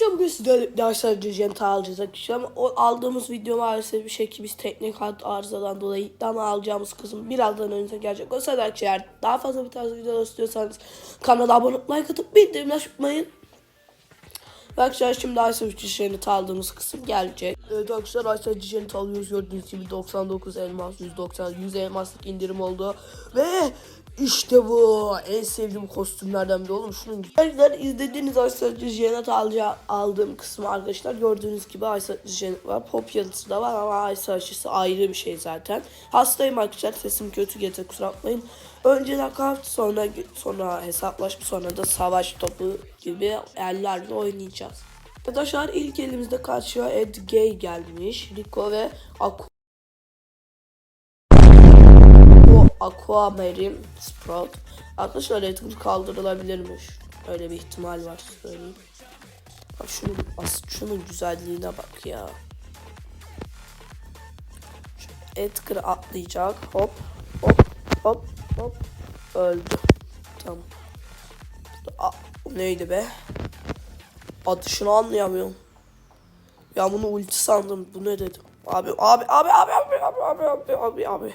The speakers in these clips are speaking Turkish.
Arkadaşlar bugün sizlerle dersler Jenta alacağız arkadaşlar ama o aldığımız video maalesef bir şekilde biz teknik arızadan dolayı ama alacağımız kısım birazdan önünüze gelecek. O yüzden arkadaşlar daha fazla bir tarz videolar istiyorsanız kanala abone olup like atıp bildirimleri açmayın. Ve Arkadaşlar şimdi Aysa Jenit aldığımız kısım gelecek. Evet arkadaşlar Aysa Jenit alıyoruz gördüğünüz gibi 99 elmas 190 100 elmaslık indirim oldu. Ve işte bu en sevdiğim kostümlerden biri oğlum şunun Arkadaşlar izlediğiniz Aysa Jenit alacağı aldığım kısmı arkadaşlar gördüğünüz gibi Aysa Jenit var. Pop yazısı da var ama Aysa aşısı ayrı bir şey zaten. Hastayım arkadaşlar sesim kötü getir kusura bakmayın. Önce nakavt sonra sonra hesaplaşma sonra da savaş topu gibi yerlerle oynayacağız. Arkadaşlar ilk elimizde karşıya Ed Gay gelmiş. Rico ve Aqua. O Aquamarine Sprout. Arkadaşlar Edgar kaldırılabilirmiş. Öyle bir ihtimal var söyleyeyim. Bak şunun, şunun güzelliğine bak ya. Şu Edgar atlayacak. Hop hop hop hop. Öldü. Tamam. Bu neydi be? Adışını anlayamıyorum. Ya bunu ulti sandım. Bu ne dedim? Abi abi abi abi abi abi abi abi abi. Abi.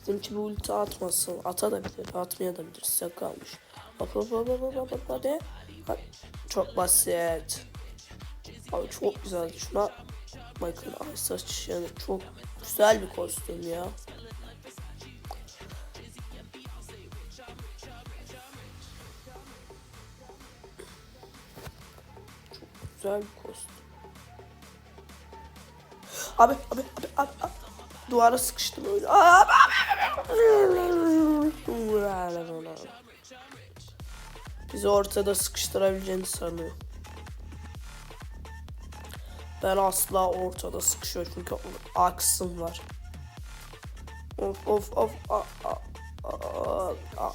Bizimki bu ulti atmasın. Ata da bilir, atmaya da bilir. Size kalmış. Hop hop hop hop hop hop hadi. Çok basit. Abi çok güzel. Şuna ay saç yani çok güzel bir kostüm ya. Güzel bir kostüm. Abi abi abi abi. abi. Duvara sıkıştım öyle. Abi, abi. Bizi ortada sıkıştırabileceğini sanıyor. Ben asla ortada sıkışıyor çünkü aksım var. Of of of. A, a, a, a.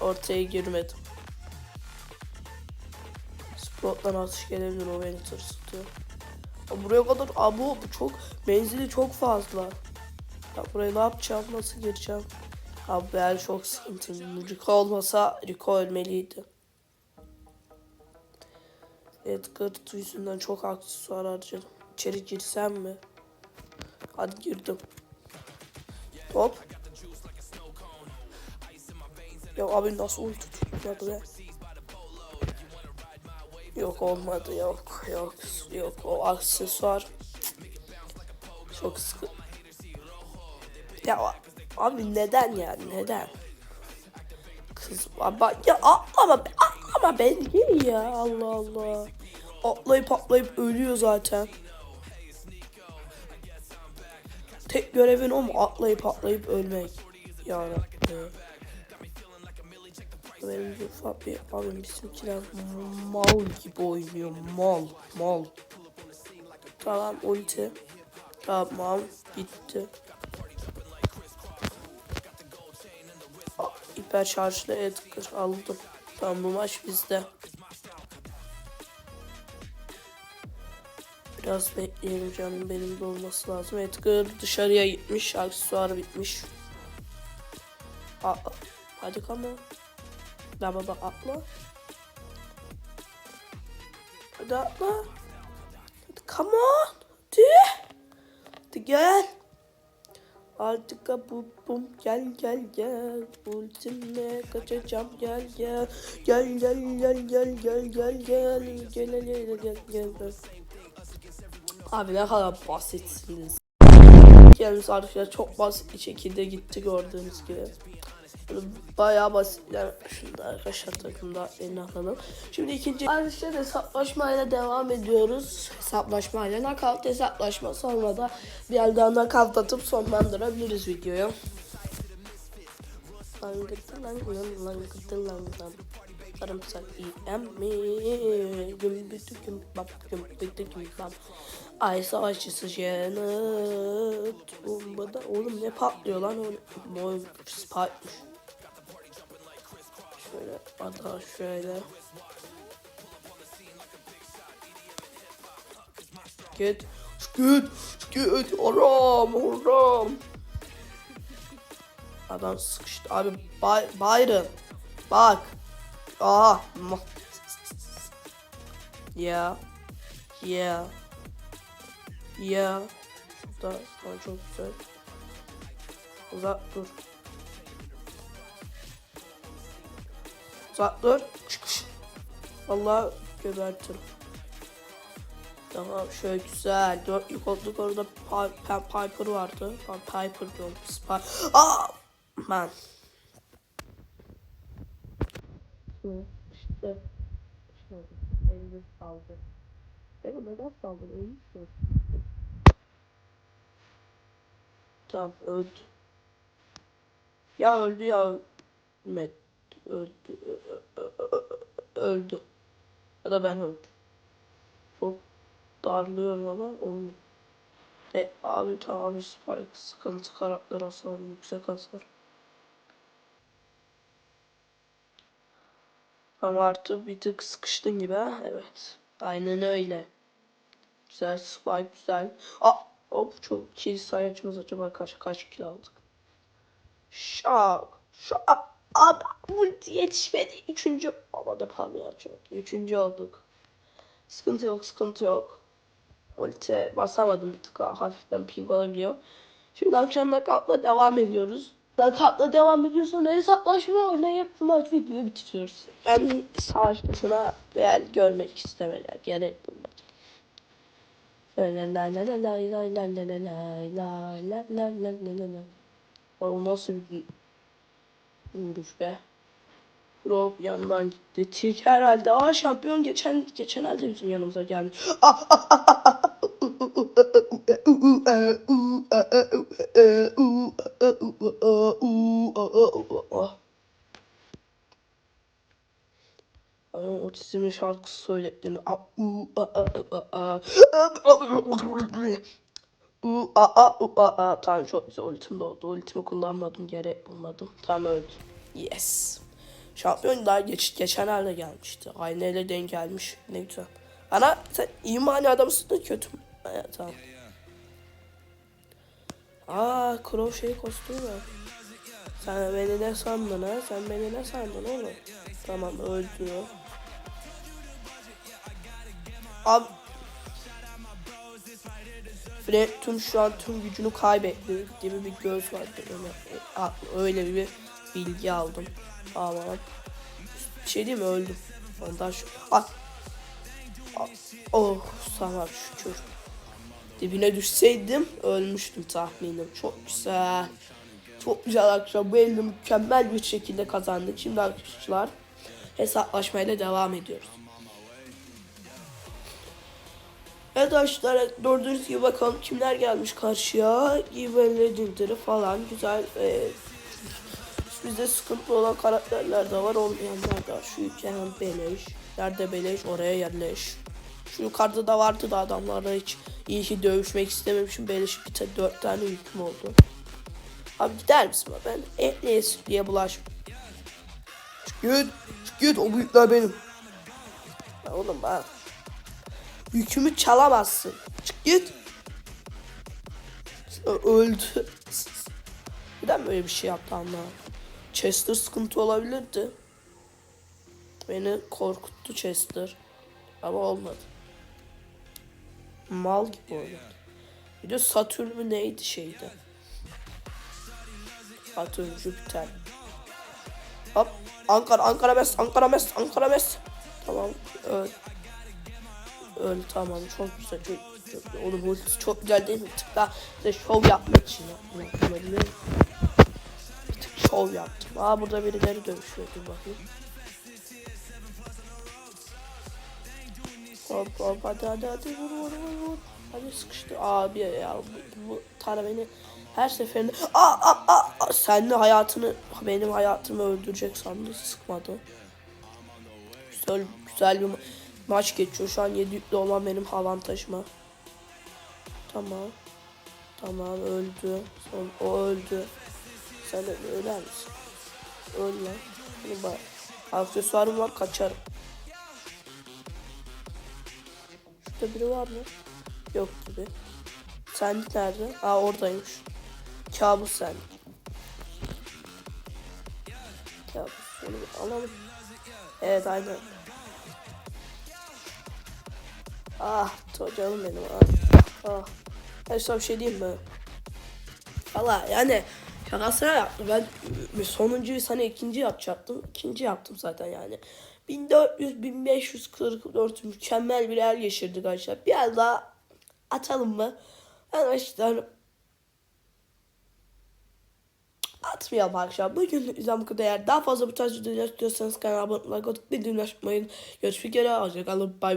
Ortaya girmedim. Spot'tan atış gelebilir o beni tırsıtıyor. Ya buraya kadar abu bu çok menzili çok fazla. Ya buraya ne yapacağım nasıl gireceğim? Abi ben çok sıkıntılıyım. Rico olmasa Rico ölmeliydi. Edgar yüzünden çok aksesuar harcadım. İçeri girsem mi? Hadi girdim. Hop. Ya abi nasıl ulti tutmadı be? Yok olmadı yok yok yok o aksesuar çok sıkı. Ya abi neden yani neden? Kız ama ya ama ama ben değil ya Allah Allah. Atlayıp atlayıp ölüyor zaten. Tek görevin o mu? Atlayıp atlayıp ölmek. Yani. Benim bir ufak bir abim bizimkiler mal gibi oynuyor. Mal. Mal. Tamam ulti. Tamam. Gitti. Hiper şarjlı Edgar aldım. Tamam bu maç bizde. Biraz bekleyelim canım benim de olması lazım. Edgar dışarıya gitmiş. Aksesuar bitmiş. Aa, hadi kama. La baba atla. Hadi atla. Hadi come on. Hadi. Hadi gel. Artık kapı bum gel gel gel Ultimle kaçacağım gel gel Gel gel gel gel gel gel gel Gel gel gel gel gel gel Abi ne kadar basitsiniz. Yalnız arkadaşlar çok basit bir şekilde gitti gördüğünüz gibi. Bayağı basitler şunda arkadaşlar takımda eline alalım. Şimdi ikinci arkadaşlar hesaplaşmayla devam ediyoruz. Hesaplaşmayla nakavt hesaplaşma sonra da bir yerden nakavt atıp sonlandırabiliriz videoyu. Langıtı langın langıtı langın Sarımsak yiyem mi? Gümbütü gümbap gümbütü gümbap Ay savaşçısı Janet Bombada oğlum ne patlıyor lan o Boy spike'mış Şöyle ada şöyle Git Git Git Aram Aram Adam sıkıştı abi Bay Byron Bak. Aa. Ya. Ya. Ya. Da çok güzel. Uzak dur. Uzak dur. Allah gebertirim. Tamam şöyle güzel. Dörtlük olduk orada Pi- Piper vardı. Pi- Piper diyorum. Spy. Aa! Hı, İşte. Elini saldı. Beni neden saldın? Ölmüşsün. Tamam öldü. Ya öldü ya ölmedi. Öldü. Öldü. Ya da ben öldüm. Çok darlıyorum ama onu. E abi tamam Spike sıkıntı karakter hasarı yüksek hasar. Ama artık bir tık sıkıştın gibi ha? Evet. Aynen öyle. Güzel Spike güzel. Aa hop çok kill sayacımız acaba kaç kaç kill aldık? Şak. Şak. Abi bu yetişmedi. Üçüncü olmadı pardon. Üçüncü olduk. Sıkıntı yok sıkıntı yok. Ulti basamadım bir tık hafiften ping olabiliyor. Şimdi akşam nakatla devam ediyoruz. Nakatla devam ediyorsun. Ne hesaplaşma oynayıp maç videoyu bitiriyoruz. Ben savaşmasına değer görmek istemeler. Gerek bulmadım. O nasıl bir vuruş be. Rob yandan gitti. Tilk herhalde. Aa şampiyon geçen geçen halde bizim yanımıza geldi. Ah, ah, ah, ah, Otizmin şarkısı söylettiğini. U, a, a, u, a, a. Tamam çok güzel ultim doldu. Ultimi kullanmadım. Gerek bulmadım. Tamam öldü. Yes. Şampiyon daha geç, geçen hafta gelmişti. Aynı ele denk gelmiş. Ne güzel. Ana sen iyi mani adamsın da kötü mü? Ha, tamam. Aa Crow şey kostümü var. Sen beni ne sandın ha? Sen beni ne sandın oğlum? Tamam öldü. Abi Fred tüm şu an tüm gücünü kaybetti gibi bir göz var. Öyle, öyle bir bilgi aldım. Ama bir şey değil mi öldüm. Ondan şu ah. Ah, Oh sana şükür. Dibine düşseydim ölmüştüm tahminim. Çok güzel. Çok güzel akşam. Bu elde mükemmel bir şekilde kazandık. Şimdi arkadaşlar hesaplaşmayla devam ediyoruz. Evet arkadaşlar gördüğünüz gibi bakalım kimler gelmiş karşıya. Given Legendary falan güzel. E, bizde sıkıntı olan karakterler de var olmayanlar da. Şu ülkenin beleş. Nerede beleş oraya yerleş. Şu yukarıda da vardı da adamlarla hiç iyi ki dövüşmek istememişim. Beleş bir tane dört tane yüküm oldu. Abi gider misin? Ben etliye sütlüye bulaşım. Çık git. Çık git. O büyükler benim. Ya oğlum bak. Yükümü çalamazsın. Çık git. Öldü. Neden böyle bir şey yaptı anla? Chester sıkıntı olabilirdi. Beni korkuttu Chester. Ama olmadı. Mal gibi oynadı. Bir de Satürn mü neydi şeydi? Satürn, Jüpiter. Hop. Ankara, Ankara Mes, Ankara Mes, Ankara Mes. Tamam. Öl. Öl tamam. Çok güzel. Çok, çok, oğlum ultisi çok güzel değil mi? Bir tık daha size şov yapmak için yaptım. Bir tık şov yaptım. Aa burada birileri dövüşüyor. Dur bakayım. Hop hop hadi hadi hadi vur vur vur vur. Hadi sıkıştı. Abi ya bu, bu tane beni her seferinde aa, aa, aa, sen de hayatını benim hayatımı öldürecek sandı sıkmadı. Güzel güzel bir maç geçiyor. Şu an 7 yüklü olan benim avantajıma. Tamam. Tamam öldü. Son, o öldü. Sen de öler misin? Öl lan. Bunu bak. Aksesuarım var kaçarım. Şurada biri var mı? Yok gibi. Sendik nerede? Aa oradaymış. Kabus sendik. Şunu bir alalım. Evet aynen. Ah canım benim ah. Ah. Ben sana bir şey diyeyim mi? Valla yani şakasına yaptım. Ben sonuncuyu sana ikinci yapacaktım. İkinci yaptım zaten yani. 1400 1544 mükemmel bir yer geçirdik arkadaşlar. Bir yer daha atalım mı? Arkadaşlar atmayalım arkadaşlar. Bugün yüzden bu kadar. Daha fazla bu tarz videolar istiyorsanız kanala abone olmayı, bildirimleri açmayı. Görüşmek üzere. Hoşçakalın. Bay bay.